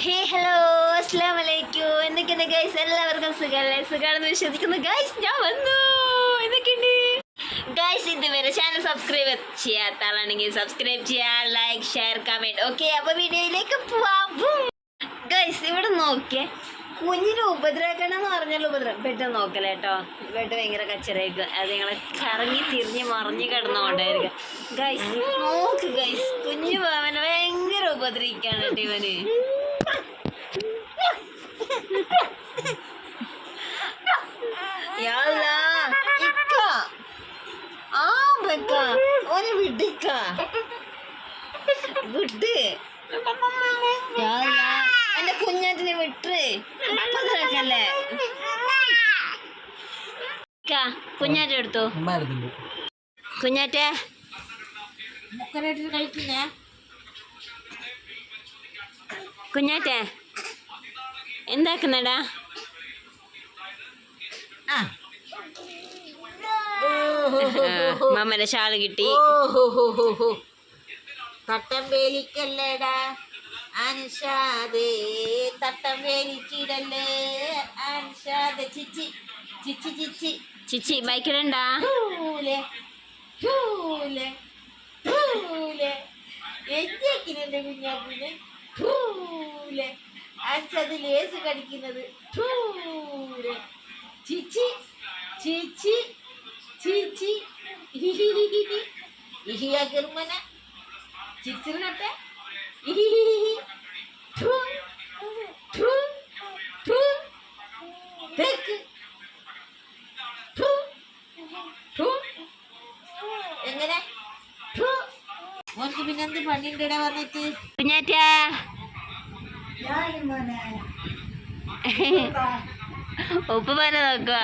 ഹേ hello അസ്സാം വലൈക്കും എന്തൊക്കെയുണ്ട് ഗൈസ് എല്ലാവർക്കും സുഖമല്ലേ സുഖമാണെന്ന് വിശ്വസിക്കുന്നു. ഗൈസ് ഞാൻ വന്നു. എന്തൊക്കെയുണ്ട്? ഗൈസ് ഇതുവരെ ചാനൽ സബ്സ്ക്രൈബ് ചെയ്യാത്ത ആളാണെങ്കിൽ സബ്സ്ക്രൈബ് ചെയ്യാ ലൈക്ക് ഷെയർ കമന്റ് ഓക്കെ അപ്പോൾ വീഡിയോയിലേക്ക് പോവാം. ഗൈസ് ഇവിടെ നോക്കിയേ. കുഞ്ഞിനെ ഉപദ്രവിക്കണം എന്ന് പറഞ്ഞാൽ ഉപദ്രവം ബെഡ് നോക്കല കേട്ടോ? ബെഡ് ഭയങ്കര കച്ചറയായിരിക്കും. അത് നിങ്ങളെ കറങ്ങി തിരിഞ്ഞ് മറിഞ്ഞ് കിടന്നുകൊണ്ടായിരിക്കും. ഗൈസ് നോക്ക് ഗൈസ് കുഞ്ഞു അവനെ ഭയങ്കര ഉപദ്രവിക്കാണ് കേട്ടോ ഇവന്. യാല്ലാ, ഇക്ക. ആ ബക്ക ഓനെ വിടിക്ക എന്റെ കുഞ്ഞാറ്റിനെ വിട്ട് കുഞ്ഞാറ്റെടുത്തു? കുഞ്ഞാറ്റേ കുഞ്ഞാറ്റ. എടുത്തു കുഞ്ഞാറ്റെ കഴിക്കുന്നേ കുഞ്ഞാറ്റെ എന്താക്കുന്നടാ? മാമന്റെ ഷാൾ കിട്ടി. തട്ടം വേലിക്കല്ലേടാ? അനുഷാദേ തട്ടം വേലിച്ചിടല്ലേ? അനുഷാദ ചിച്ചി ചിച്ചി ചിച്ചി. ചിച്ചി ബൈക്കിലുണ്ടാ? എന്തൊക്കെയുണ്ട് കുഞ്ഞാപ്പിന് ചൂലെ അൻസത് ലേസ് കടിക്കുന്നത് ചൂലെ ചിച്ചി ചിച്ചി ചിച്ചി. ഇഹിയാ കിർമന തെക്ക് മോൻക്ക് പിന്നെ എന്ത് പണിയുണ്ട് ഇവിടെ വന്നിട്ട്? കുഞ്ഞാറ്റാ? ഉപ്പ് പറഞ്ഞ നോക്കുക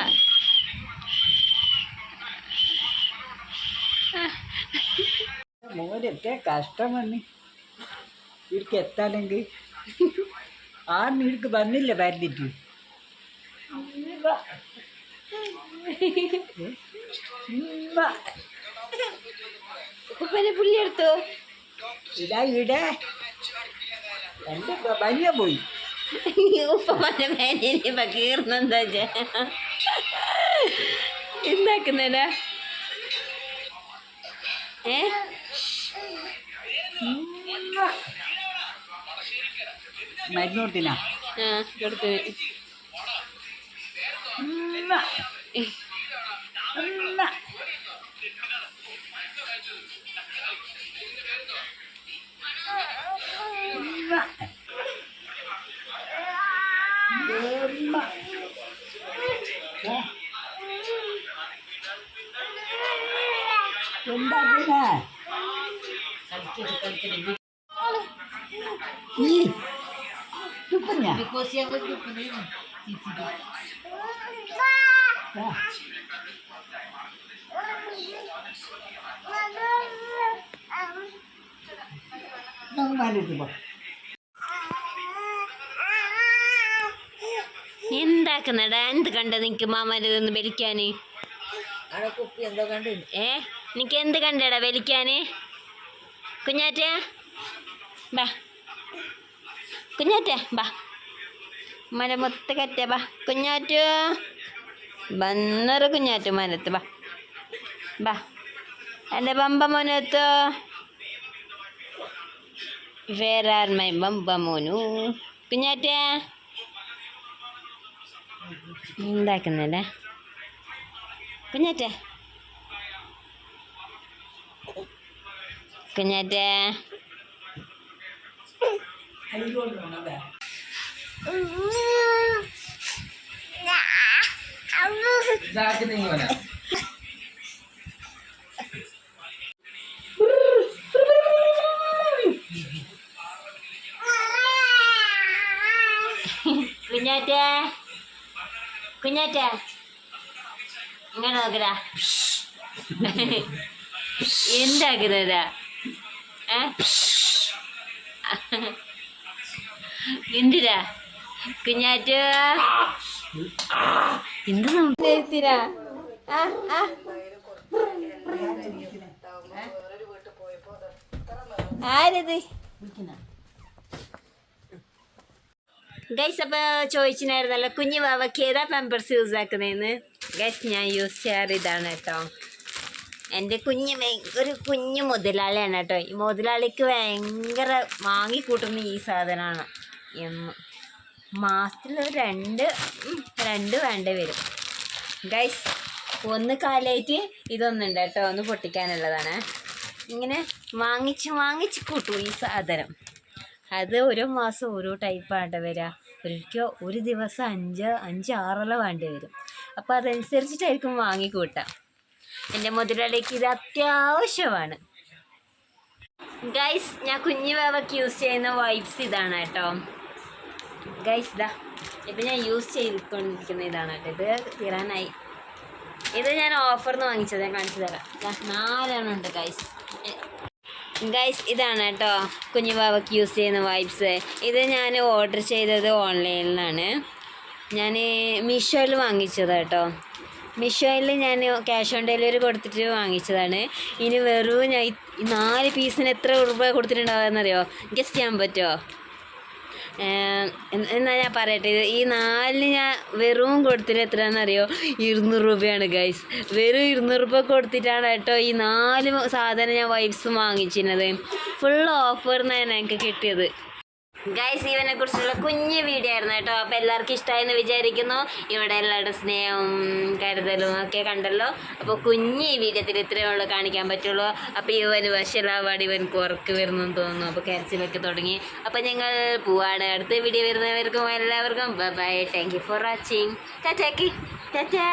മോരൊക്കെ കഷ്ടമാണ് ഇവർക്ക് എത്താണെങ്കിൽ ആ ഇവർക്ക് വന്നില്ല വരുന്നിട്ട് ഉപ്പനെ പുള്ളി പുല്ലെടുത്ത് ഇതാ ഇവിടെ. എന്റെ വലിയ പോയി. ഉപ്പന്റെ മേനെ കീർന്നെന്താ എന്താക്കുന്നടാ? ഏ? മരുന്ന് കൊടുത്തിനാ? ആ കൊടുത്തു. എന്താ ഈ തുപ്പഞ്ഞ ബിക്കോസ് ഞങ്ങൾ നിൽക്കുന്നതിന് നമുക്ക് മാറ്റി പോ എന്താക്കുന്നടാ എന്ത് കണ്ട നിനക്ക് മാമാരതൊന്ന് വലിക്കാന് അവിടെ കുപ്പി എന്തോ വലിക്കാന് ഏ? നിനക്ക് എന്ത് കണ്ടടാ വലിക്കാന്? കുഞ്ഞാറ്റ ബാ. കുഞ്ഞാറ്റ ബാ. മര മൊത്ത കറ്റ ബാ. കുഞ്ഞാറ്റു ബന്നറ് കുഞ്ഞാറ്റു മനത്ത് ബാ. ബാ. എന്റെ ബമ്പ മോനത്ത് വേറെ മൈ ബമ്പ മോനു. കുഞ്ഞാറ്റ എന്താക്കുന്നില്ലേ കുഞ്ഞാറ്റേ. കുഞ്ഞാറ്റേ. കുഞ്ഞാറ്റ. കുഞ്ഞാറ്റ ഇങ്ങനെ നോക്കടാ. എന്താക്കുന്നതാ ഏ? എന്തിനാ? കുഞ്ഞാറ്റ. ആരത്? ഗൈസ് അപ്പോൾ ചോദിച്ചിട്ടുണ്ടായിരുന്നല്ലോ കുഞ്ഞു വാവയ്ക്ക് ഏതാ പാമ്പേഴ്സ് യൂസ് ആക്കുന്നതെന്ന് ഗൈസ് ഞാൻ യൂസ് ചെയ്യാറ് ഇതാണ് കേട്ടോ. എന്റെ കുഞ്ഞ് ഒരു കുഞ്ഞു മുതലാളിയാണ് കേട്ടോ. ഈ മുതലാളിക്ക് ഭയങ്കര വാങ്ങിക്കൂട്ടുന്ന ഈ സാധനമാണ്. എന്നും മാസത്തിൽ രണ്ട് രണ്ട് വേണ്ട വരും. ഗൈസ് ഒന്ന് കാലായിട്ട് ഇതൊന്നുണ്ട് കേട്ടോ ഒന്ന് പൊട്ടിക്കാനുള്ളതാണ്. ഇങ്ങനെ വാങ്ങിച്ച് വാങ്ങിച്ച് കൂട്ടും ഈ സാധനം. അത് ഒരു മാസം ഓരോ ടൈപ്പാണ് വരിക ഒരിക്കൽ ഒരു ദിവസം അഞ്ച് അഞ്ച് ആറെല്ലാം വേണ്ടി വരും. അപ്പോൾ അതനുസരിച്ചിട്ടായിരിക്കും വാങ്ങിക്കൂട്ടുക എന്റെ മുതലാളിക്ക് ഇത് അത്യാവശ്യമാണ്. ഗൈസ് ഞാൻ കുഞ്ഞു വേവക്ക് യൂസ് ചെയ്യുന്ന വൈബ്സ് ഇതാണ് കേട്ടോ. ഗൈസ് ഇതാ ഇപ്പം ഞാൻ യൂസ് ചെയ്തുകൊണ്ടിരിക്കുന്ന ഇതാണ് കേട്ടോ. ഇത് തീരാനായി. ഇത് ഞാൻ ഓഫറിന് വാങ്ങിച്ചത് ഞാൻ കാണിച്ചു തരാം. നാലെണ്ണം ഉണ്ട് ഗൈസ് ഗൈസ് ഇതാണ് കേട്ടോ. കുഞ്ഞു ബാബയ്ക്ക് യൂസ് ചെയ്യുന്ന വൈബ്സ് ഇത് ഞാൻ ഓർഡർ ചെയ്തത് ഓൺലൈനിൽ നിന്നാണ് ഞാൻ മീഷോയിൽ വാങ്ങിച്ചത് കേട്ടോ. മീഷോയിൽ ഞാൻ ക്യാഷ് ഓൺ ഡെലിവറി കൊടുത്തിട്ട് വാങ്ങിച്ചതാണ്. ഇനി വെറും ഞാൻ നാല് പീസിന് എത്ര രൂപ കൊടുത്തിട്ടുണ്ടാവുക എന്നറിയോ? ഗസ് ചെയ്യാൻ പറ്റുമോ എന്നാൽ ഞാൻ പറയട്ടെ? ഈ നാലിന് ഞാൻ വെറും കൊടുത്തിട്ട് എത്രയാണെന്നറിയോ? ഇരുന്നൂറ് രൂപയാണ് ഗൈസ് വെറും ഇരുന്നൂറ് രൂപ കൊടുത്തിട്ടാണ് കേട്ടോ ഈ നാല് സാധനം ഞാൻ വൈബ്സ് വാങ്ങിച്ചിരുന്നത്. ഫുൾ ഓഫറിനാണ് എനിക്ക് കിട്ടിയത്. ഗൈസ് ഇവനെ കുറിച്ചുള്ള കുഞ്ഞ് വീഡിയോ ആയിരുന്നു കേട്ടോ. അപ്പോൾ എല്ലാവർക്കും ഇഷ്ടമായെന്ന് വിചാരിക്കുന്നു. ഇവിടെ എല്ലാവരുടെ സ്നേഹവും കരുതലും ഒക്കെ കണ്ടല്ലോ. അപ്പോൾ കുഞ്ഞ് ഈ വീഡിയോത്തിൽ ഇത്രയേ ഉള്ളൂ കാണിക്കാൻ പറ്റുള്ളൂ. അപ്പോൾ ഇവന് വശലാവാടി ഇവൻ കുറക്ക് വരുന്നു തോന്നുന്നു. അപ്പോൾ കരച്ചിലൊക്കെ തുടങ്ങി. അപ്പോൾ ഞങ്ങൾ പോവാണ്. അടുത്ത വീഡിയോ വരുന്നവർക്കും എല്ലാവർക്കും bye thank you for watching tata